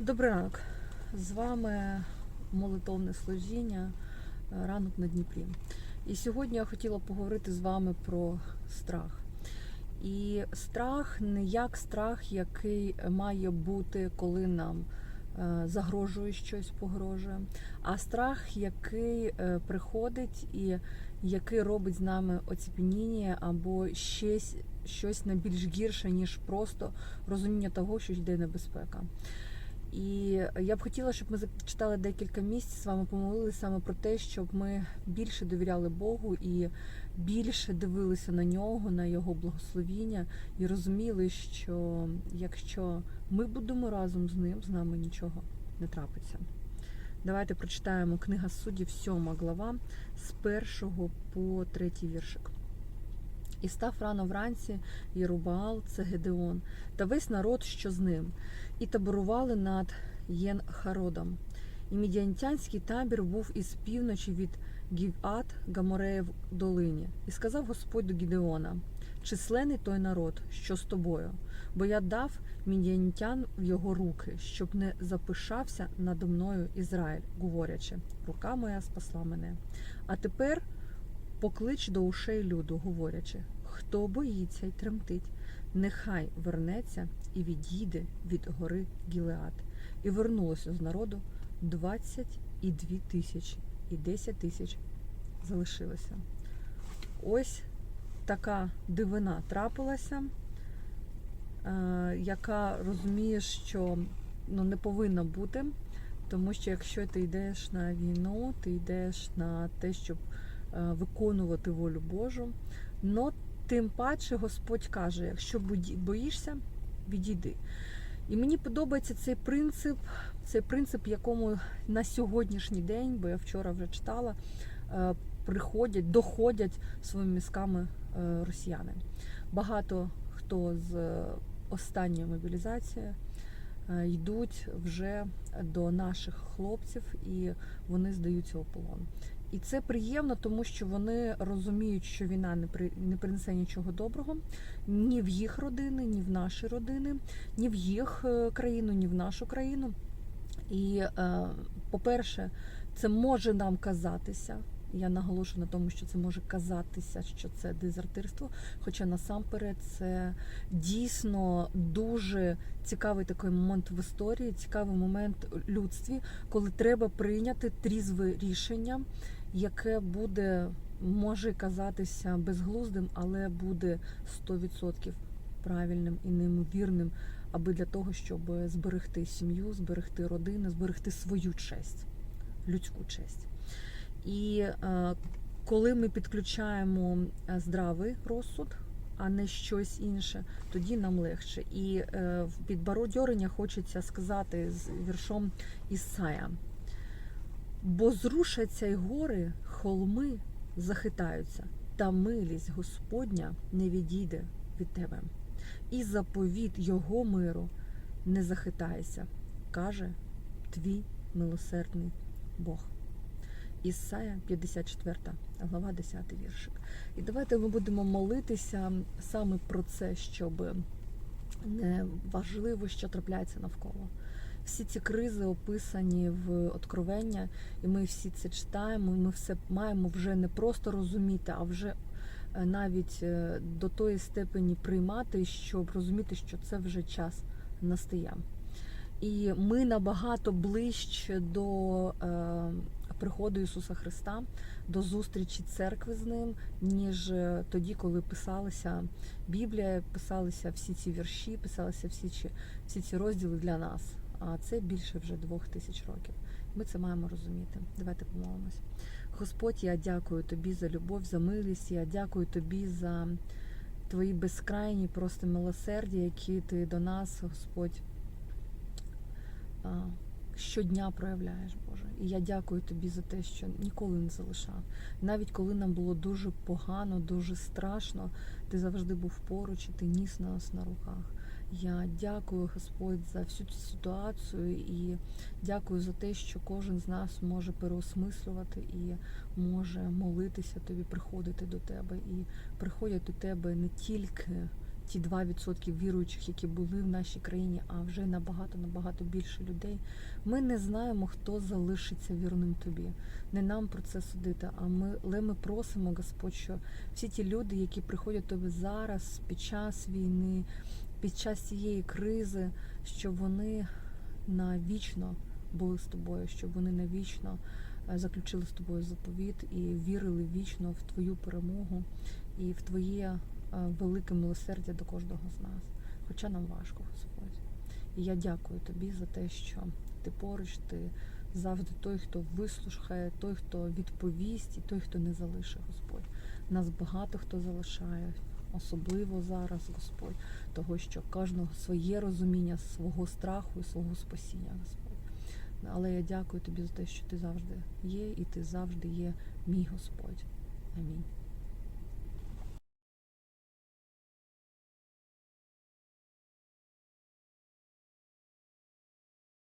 Добрий ранок. З вами молитовне служіння е, ранок на Дніпрі. І сьогодні я хотіла поговорити з вами про страх. І страх не як страх, який має бути, коли нам е, загрожує щось погрожує, а страх, який е, приходить і який робить з нами оціпеніння або щось, щось не більш гірше, ніж просто розуміння того, що йде небезпека. І я б хотіла, щоб ми зачитали декілька місць з вами помолилися саме про те, щоб ми більше довіряли Богу і більше дивилися на нього, на його благословіння, і розуміли, що якщо ми будемо разом з ним, з нами нічого не трапиться. Давайте прочитаємо книга суддів, 7 глава, з першого по третій віршик. І став рано вранці Єрубаал, це Гедеон, та весь народ, що з ним, і таборували над Єн-Хародом. І мідіантянський табір був із півночі від Гіват Гамореєв долині. І сказав Господь до Гідеона: численний той народ, що з тобою, бо я дав мідіантян в його руки, щоб не запишався надо мною Ізраїль, говорячи, рука моя спасла мене. А тепер поклич до ушей люду, говорячи, хто боїться й тремтить, нехай вернеться і відійде від гори Гілеад. І вернулося з народу 22 тисячі, і 10 тисяч залишилося. Ось така дивина трапилася, е, яка розуміє, що ну, не повинна бути, тому що якщо ти йдеш на війну, ти йдеш на те, щоб виконувати волю Божу, но тим паче Господь каже: якщо боїшся, відійди. І мені подобається цей принцип, цей принцип, якому на сьогоднішній день, бо я вчора вже читала, е, приходять, доходять своїми мізками е, росіяни. Багато хто з е, останньої мобілізації е, йдуть вже до наших хлопців і вони здаються у полон. І це приємно, тому що вони розуміють, що війна не при не принесе нічого доброго ні в їх родини, ні в наші родини, ні в їх е, країну, ні в нашу країну. І, е, по-перше, це може нам казатися. Я наголошую на тому, що це може казатися, що це дезертирство. Хоча насамперед це дійсно дуже цікавий такий момент в історії, цікавий момент людстві, коли треба прийняти трізве рішення, яке буде може казатися безглуздим, але буде 100% правильним і неймовірним, аби для того, щоб зберегти сім'ю, зберегти родину, зберегти свою честь, людську честь. І е, коли ми підключаємо е, здравий розсуд, а не щось інше, тоді нам легше. І е, в підбородьорення хочеться сказати з віршом Ісая. Бо зрушаться й гори, холми захитаються, та милість Господня не відійде від тебе. І заповіт Його миру не захитається, каже твій милосердний Бог. Ісая 54 глава 10 віршик. І давайте ми будемо молитися саме про це, щоб не важливо, що трапляється навколо. Всі ці кризи описані в Откровення, і ми всі це читаємо. Ми все маємо вже не просто розуміти, а вже е, навіть е, до тої степені приймати, щоб розуміти, що це вже час настає. І ми набагато ближче до е, приходу Ісуса Христа, до зустрічі церкви з ним, ніж е, тоді, коли писалася Біблія, писалися всі ці вірші, писалися всі ці, всі ці розділи для нас. А це більше вже двох тисяч років. Ми це маємо розуміти. Давайте помолимось. Господь, я дякую тобі за любов, за милість. Я дякую тобі за твої безкрайні просто милосердя, які ти до нас, Господь, щодня проявляєш, Боже. І я дякую тобі за те, що ніколи не залишав. Навіть коли нам було дуже погано, дуже страшно, ти завжди був поруч і ти ніс нас на руках. Я дякую, Господь, за всю цю ситуацію і дякую за те, що кожен з нас може переосмислювати і може молитися тобі, приходити до тебе. І приходять до тебе не тільки ті 2% віруючих, які були в нашій країні, а вже набагато набагато більше людей. Ми не знаємо, хто залишиться вірним тобі. Не нам про це судити. А ми, але ми просимо, Господь, що всі ті люди, які приходять тобі зараз, під час війни, під час цієї кризи, щоб вони навічно були з тобою, щоб вони навічно е, заключили з тобою заповіт і вірили вічно в твою перемогу і в твоє е, велике милосердя до кожного з нас. Хоча нам важко, Господь. І я дякую тобі за те, що ти поруч, ти завжди той, хто вислухає, той, хто відповість, і той, хто не залишить, Господь. Нас багато хто залишає, особливо зараз, Господь, того, що кожного своє розуміння свого страху і свого спасіння, Господь. Але я дякую тобі за те, що ти завжди є, і ти завжди є мій Господь. Амінь.